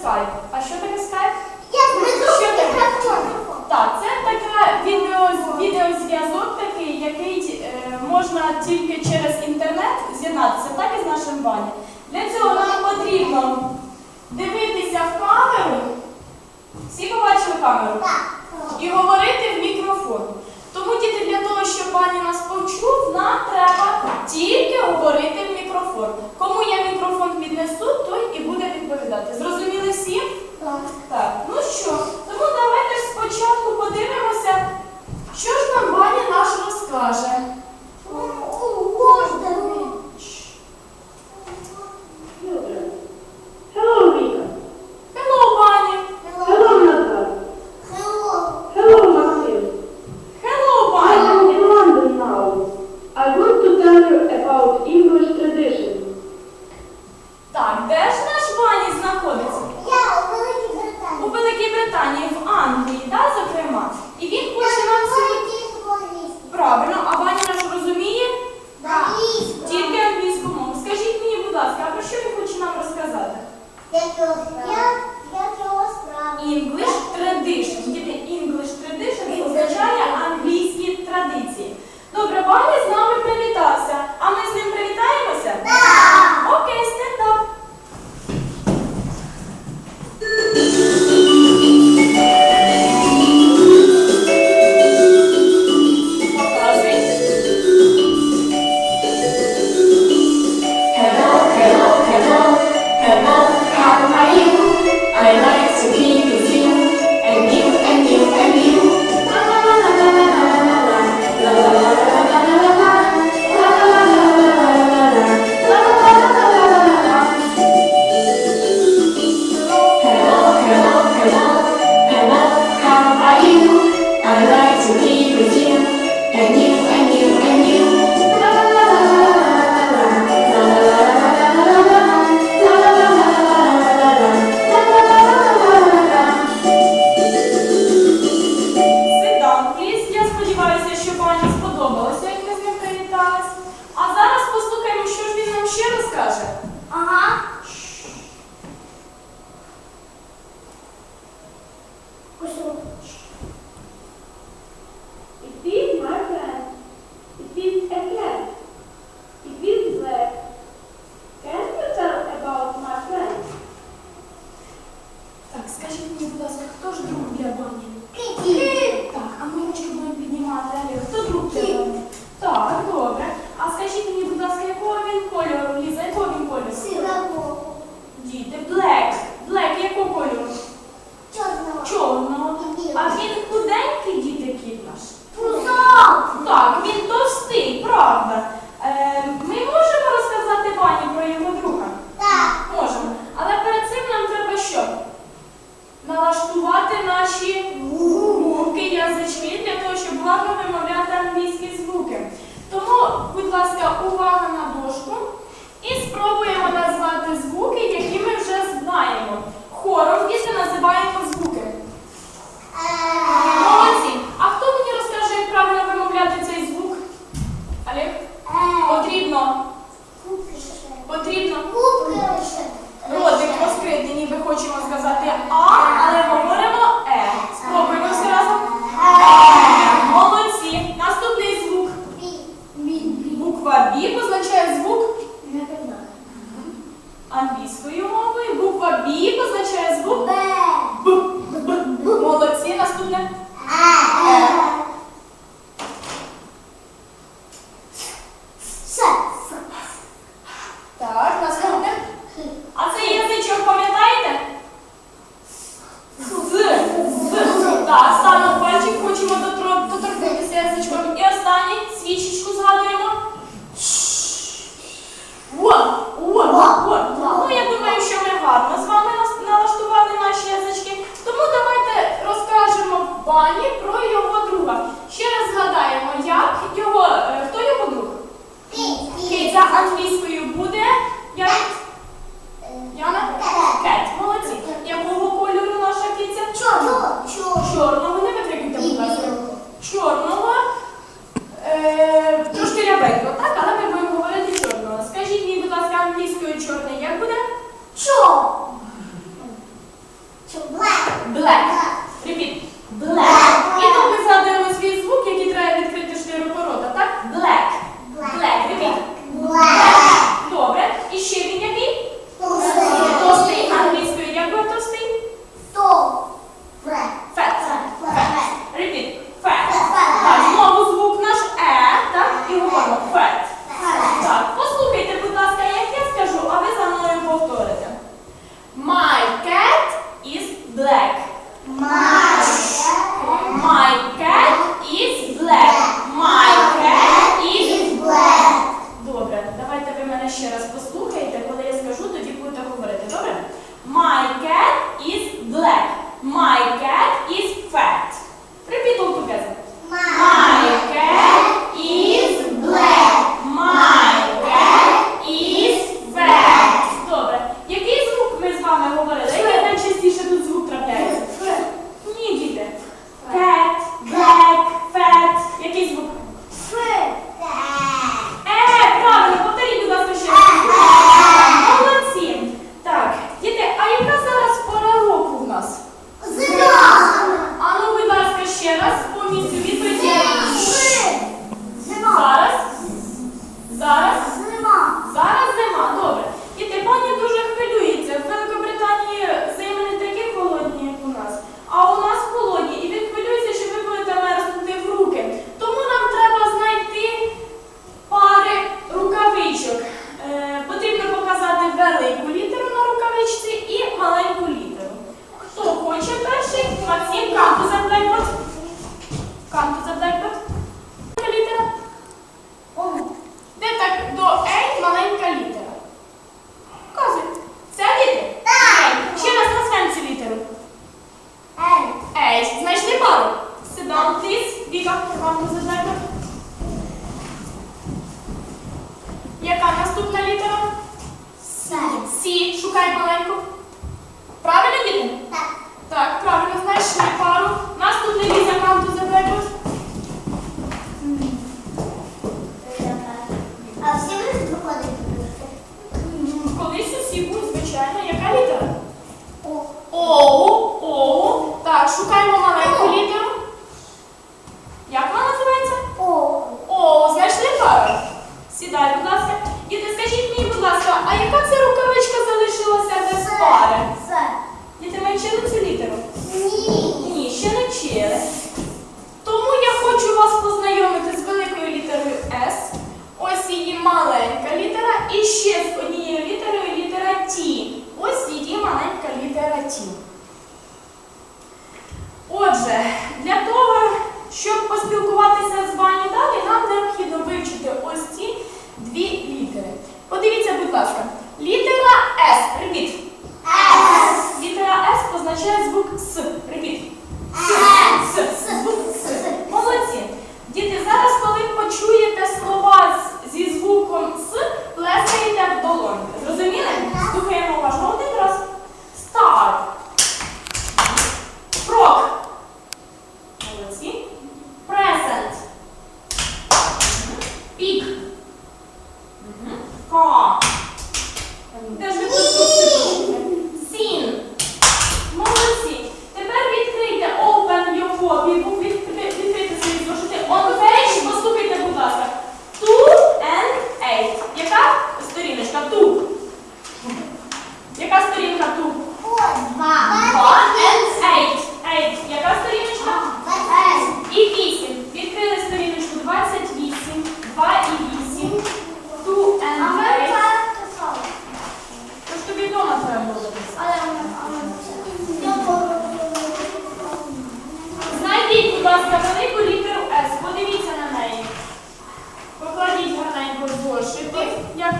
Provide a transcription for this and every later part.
скайп. А що таке скайп? Що таке? Так, це така відеозв'язок такий, який е, можна тільки через інтернет з'єднатися, так і з нашим бані. Для цього нам потрібно дивитися в камеру. Всі побачили камеру? І говорити в мікрофон. Тому діти для того, щоб пані нас почув, нам треба тільки говорити в мікрофон. Кому я мікрофон піднесу, той і буде відповідати. Зрозуміло? Всі? Так. Так. Ну що, тому давайте спочатку подивимося, що ж нам Ваня наш Chornella Оу, оу. Так, шукаємо маленьку літеру. Як вона називається? О. О, знайшли пару. Сідай, будь ласка. Діти, скажіть мені, будь ласка, а яка це рукавичка залишилася без пари? Діти, ми вчили цю літеру? Ні. Ні, ще не вчили. Тому я хочу вас познайомити з великою літерою С. Ось її маленька літера. І ще з однією літерою літера Т. Ось її маленька літера Т. Отже, для того, щоб поспілкуватися з вами далі, нам необхідно вивчити ось ці дві літери. Подивіться, будь ласка, літера С. Привіт. С. Літера С позначає ласка, велику літеру С. Подивіться на неї. Покладіть гарненько зошити, як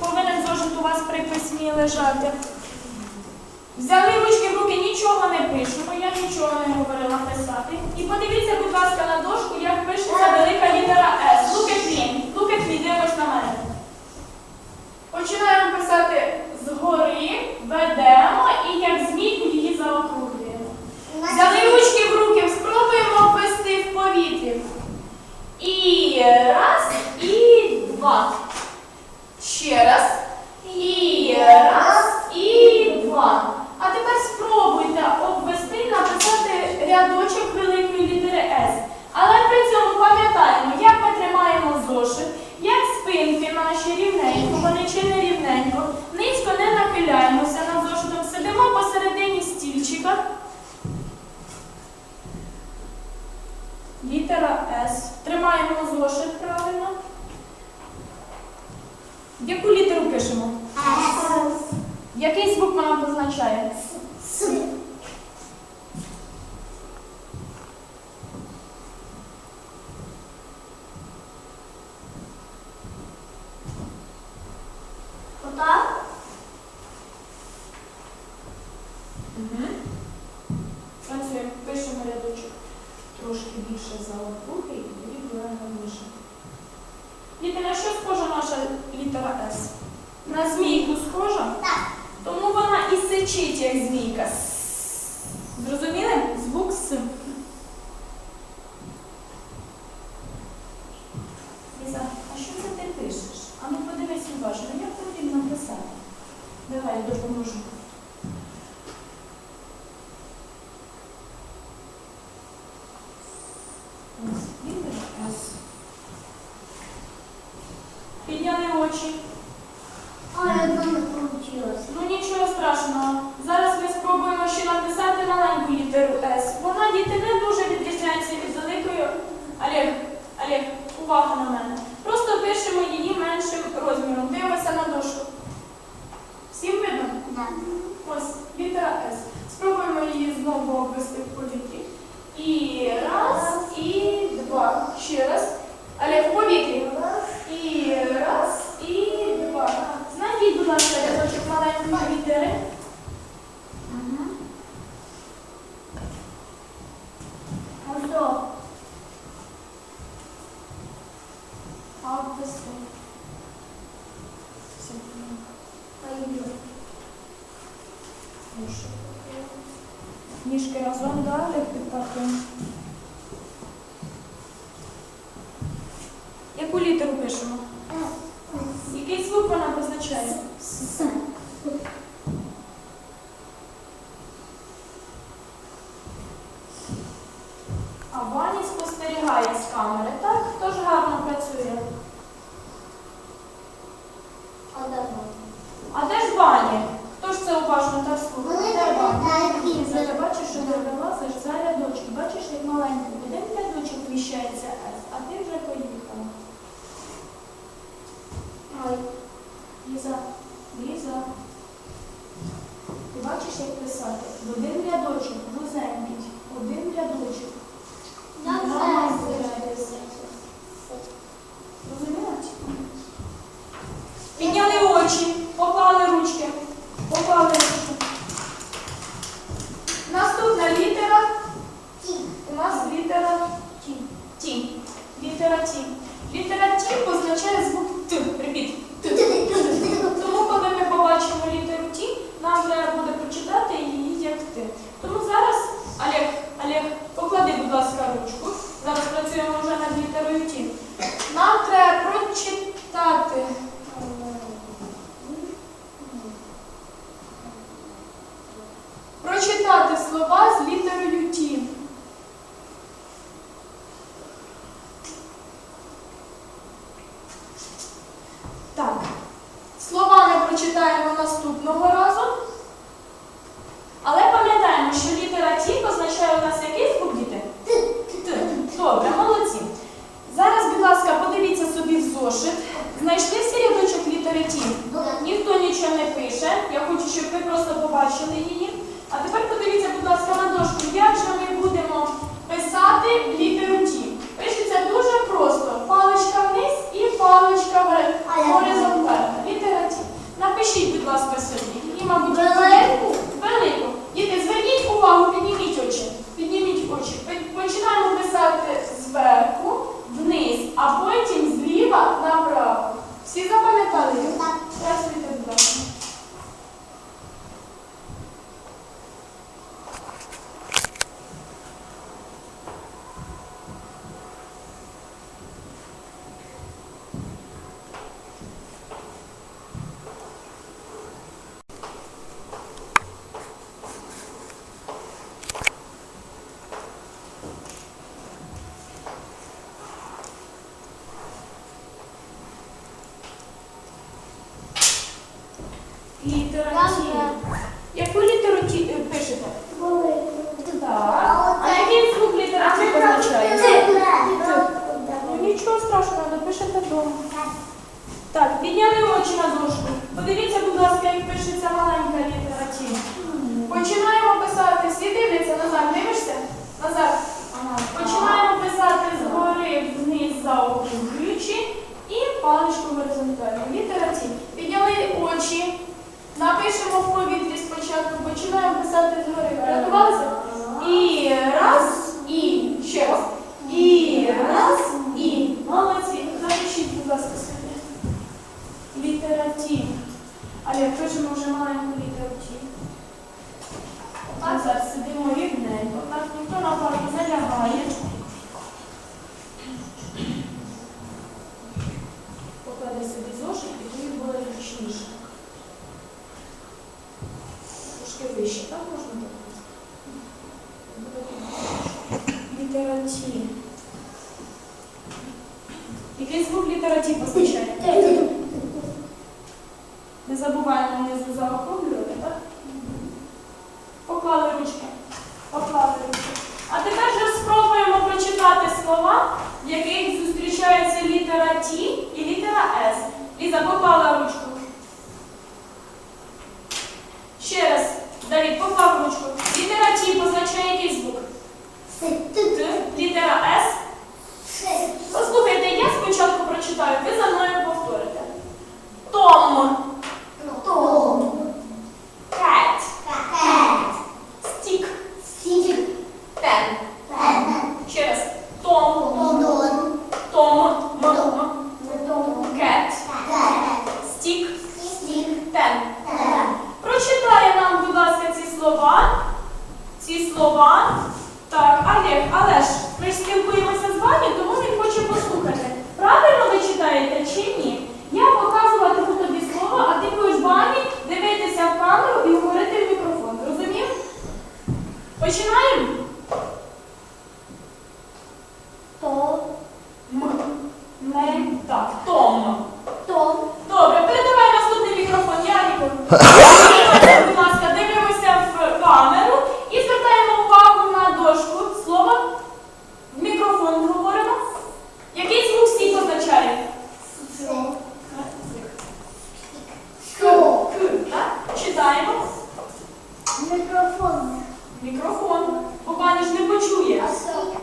повинен зошит у вас при письмі лежати. Взяли ручки в руки, нічого не пишемо, я нічого не говорила писати. І подивіться, будь ласка, на дошку, як пишеться велика літера С. Look at me. Look at me, дивимось на мене. Починаємо писати згори, ведемо і як змійку її заокруглюємо. Взяли ручки в руки, І раз, і два. Ще раз. І раз, і два. А тепер спробуйте обвести, написати рядочок великої літери С. Але при цьому пам'ятаємо, як ми тримаємо зошит, як спинки наші рівненько, вони чи не рівненько. Низько не нахиляємося над зошитом, сидимо посередині стільчика. Літера С. Тримаємо зошит правильно. Яку літеру пишемо? Який звук вона позначає? С. Отак? Угу. Працюємо, пишемо рядочок трошки більше за опухи і тоді беремо вище. Діти, на що схожа наша літера С? На змійку схожа? Так. Тому вона і сичить, як змійка. С. Зрозуміли? Звук С. Ліза, а що це ти пишеш? А ну подивись уважно, як потрібно писати. Давай, допоможу. Ось, літера С. Підняли очі. А, я не получилось. Ну нічого страшного. Зараз ми спробуємо ще написати маленьку літеру С. Вона діти не дуже відрізняється від великої. Олег, Олег, увага на мене. Просто пишемо її меншим розміром. Дивимося на дошку. Всім видно? Да. Ось літера С. Спробуємо її знову обвести в повітрі. І яку літеру пишемо? щоб писати. В один рядочок вузенький, один рядочок. просто побачили її. А тепер подивіться, будь ласка, на дошку, як же ми будемо писати літеру Ті. Пишеться дуже просто. Паличка вниз і паличка вверх. Горизонтально. Літера Ті. Напишіть, будь ласка, собі. І, мабуть, велику. Велику. Діти, зверніть увагу, підніміть очі. Підніміть очі. Починаємо писати зверху, вниз, а потім зліва направо. Всі запам'ятали? Так. Працюйте, будь ласка. Ж спілкуємося з вами, тому він хоче послухати. Правильно ви читаєте чи ні? Я показуватиму тобі слово, а ти будеш вами дивитися в камеру і говорити в мікрофон. Розумів? Починаємо? читаємо? Мікрофон. Мікрофон. Бо пані ж не почує. Осок.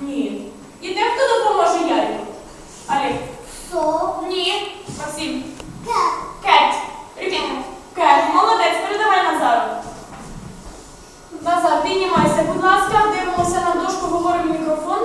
Ні. І де хто допоможе Ярі? Олег. Сок. Ні. Максим. Кет. Кет. Привіт. Кет. Молодець, передавай Назару. Назар, піднімайся, будь ласка, дивимося на дошку, говоримо мікрофон.